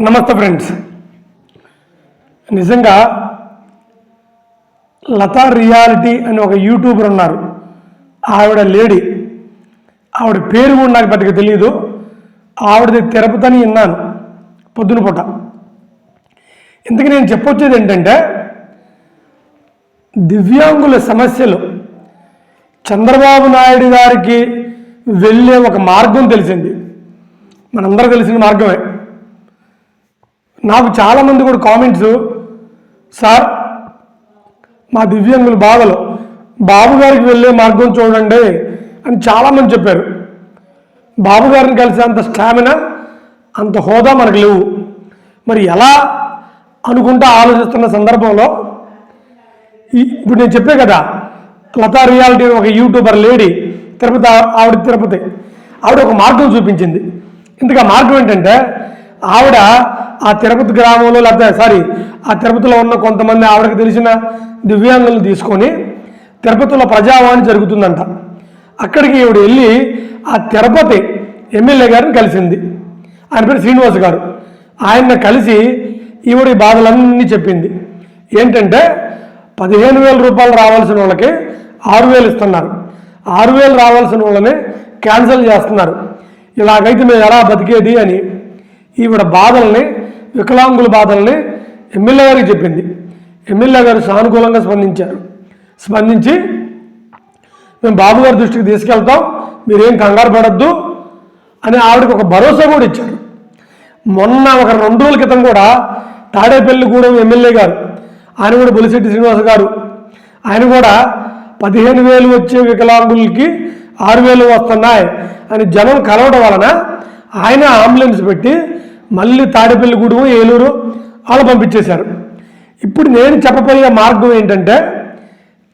నమస్తే ఫ్రెండ్స్. నిజంగా లతా రియాలిటీ అని ఒక యూట్యూబర్ ఉన్నారు. ఆవిడ లేడీ. ఆవిడ పేరు కూడా నాకు పెద్దగా తెలియదు ఆవిడది తిరుపతి అని విన్నాను పొద్దున పూట. ఇంతకు నేను చెప్పొచ్చేది ఏంటంటే దివ్యాంగుల సమస్యలు చంద్రబాబు నాయుడు గారికి వెళ్ళే ఒక మార్గం తెలిసింది. మనందరూ తెలిసిన మార్గమే. నాకు చాలామంది కూడా కామెంట్స్ సార్ మా దివ్యాంగులు బాధలు. బాబు గారికి వెళ్ళే మార్గం చూడండి అని చాలామంది చెప్పారు. బాబు గారిని కలిసే అంత స్టామినా అంత హోదా మనకు లేవు. మరి ఎలా అనుకుంటా ఆలోచిస్తున్న సందర్భంలో ఇప్పుడు నేను చెప్పే కదా లతా రియాలిటీ ఒక యూట్యూబర్ లేడీ తిరుపతి ఆవిడ తిరుపతి ఆవిడ ఒక మార్గం చూపించింది. ఇంతగా మార్గం ఏంటంటే ఆవిడ ఆ తిరుపతి గ్రామంలో లేకపోతే సారీ ఆ తిరుపతిలో ఉన్న కొంతమంది ఆవిడకి తెలిసిన దివ్యాంగులను తీసుకొని తిరుపతిలో ప్రజావాణి జరుగుతుందంట. అక్కడికి ఈవిడ వెళ్ళి ఆ తిరుపతి ఎమ్మెల్యే గారిని కలిసింది. ఆయన పేరు శ్రీనివాస్ గారు. ఆయన కలిసి ఈవిడ బాధలన్నీ చెప్పింది. ఏంటంటే పదిహేను వేల రూపాయలు రావాల్సిన వాళ్ళకి ఆరు వేలు ఇస్తున్నారు. ఆరు వేలు రావాల్సిన వాళ్ళని క్యాన్సిల్ చేస్తున్నారు. ఇలాగైతే మేము ఎలా బతికేది అని ఈవిడ బాధల్ని వికలాంగుల బాధల్ని ఎమ్మెల్యే గారికి చెప్పింది. ఎమ్మెల్యే గారు సానుకూలంగా స్పందించారు. స్పందించి మేము బాబు గారి దృష్టికి తీసుకెళ్తాం మీరేం కంగారు పడద్దు అని ఆవిడకి ఒక భరోసా కూడా ఇచ్చారు. మొన్న ఒక రెండు రోజుల క్రితం కూడా తాడేపల్లిగూడెం ఎమ్మెల్యే గారు ఆయన కూడా బొలిశెట్టి శ్రీనివాస్ గారు ఆయన కూడా పదిహేను వేలు వచ్చే వికలాంగులకి ఆరు వేలు వస్తున్నాయి అని జనం కలవడం వలన ఆయన అంబులెన్స్ పెట్టి మళ్ళీ తాడేపల్లిగూడెం ఏలూరు వాళ్ళు పంపించేశారు. ఇప్పుడు నేను చెప్పబోయే మార్గం ఏంటంటే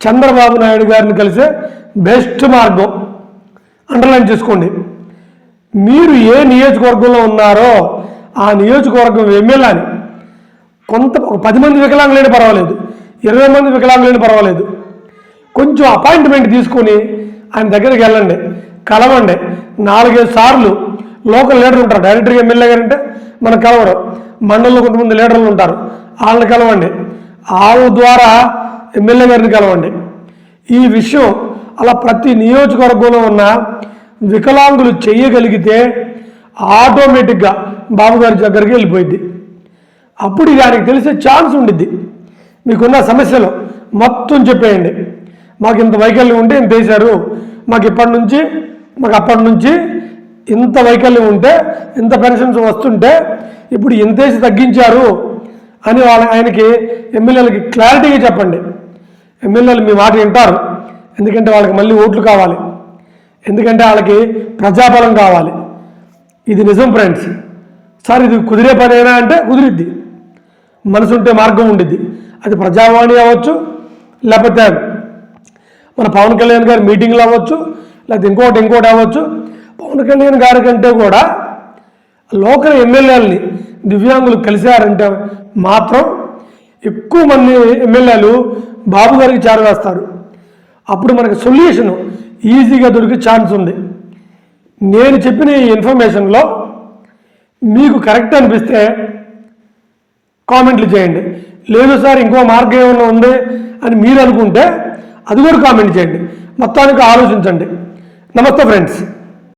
చంద్రబాబు నాయుడు గారిని కలిసే బెస్ట్ మార్గం. అండర్లైన్ చేసుకోండి. మీరు ఏ నియోజకవర్గంలో ఉన్నారో ఆ నియోజకవర్గం ఎమ్మెల్యేని కొంత ఒక పది మంది వికలాంగులైనా పర్వాలేదు ఇరవై మంది వికలాంగులైనా పర్వాలేదు. కొంచెం అపాయింట్మెంట్ తీసుకొని ఆయన దగ్గరికి వెళ్ళండి కలవండి. నాలుగైదు సార్లు లోకల్ లీడర్ ఉంటారు డైరెక్టర్గా ఎమ్మెల్యే గారంటే మనకు కలవరు. మండలంలో కొంతమంది లీడర్లు ఉంటారు. వాళ్ళని కలవండి. వాళ్ళ ద్వారా ఎమ్మెల్యే గారిని కలవండి. ఈ విషయం అలా ప్రతి నియోజకవర్గంలో ఉన్న వికలాంగులు చేయగలిగితే ఆటోమేటిక్గా బాబుగారి దగ్గరికి వెళ్ళిపోయింది. అప్పుడు దానికి తెలిసే ఛాన్స్ ఉండిద్ది. మీకున్న సమస్యలు మొత్తం చెప్పేయండి. మాకు ఇంత వైకల్యం ఉంటే ఇంత వేశారు. మాకు ఇప్పటి నుంచి మాకు అప్పటి నుంచి ఇంత వైకల్యం ఉంటే ఇంత పెన్షన్స్ వస్తుంటే ఇప్పుడు ఇంతేసి తగ్గించారు అని వాళ్ళ ఆయనకి ఎమ్మెల్యేలకి క్లారిటీగా చెప్పండి. ఎమ్మెల్యేలు మీ మాట వింటారు. ఎందుకంటే వాళ్ళకి మళ్ళీ ఓట్లు కావాలి. ఎందుకంటే వాళ్ళకి ప్రజాబలం కావాలి. ఇది నిజం ఫ్రెండ్స్. సార్ ఇది కుదిరే పనేనా అంటే కుదిరిద్ది. మనసు ఉంటే మార్గం ఉండిద్ది. అది ప్రజావాణి అవ్వచ్చు లేకపోతే మన పవన్ కళ్యాణ్ గారి మీటింగ్లు అవ్వచ్చు లేకపోతే ఇంకోటి ఇంకోటి అవ్వచ్చు. పవన్ కళ్యాణ్ గారి కంటే కూడా లోకల్ ఎమ్మెల్యేలని దివ్యాంగులు కలిశారంటే మాత్రం ఎక్కువ మంది ఎమ్మెల్యేలు బాబు గారికి చేరవేస్తారు. అప్పుడు మనకి సొల్యూషన్ ఈజీగా దొరికే ఛాన్స్ ఉంది. నేను చెప్పిన ఈ ఇన్ఫర్మేషన్లో మీకు కరెక్ట్ అనిపిస్తే కామెంట్లు చేయండి. లేదు సార్ ఇంకో మార్గం ఏమైనా ఉంది అని మీరు అనుకుంటే అది కూడా కామెంట్ చేయండి. మొత్తానికి ఆలోచించండి. నమస్తే ఫ్రెండ్స్.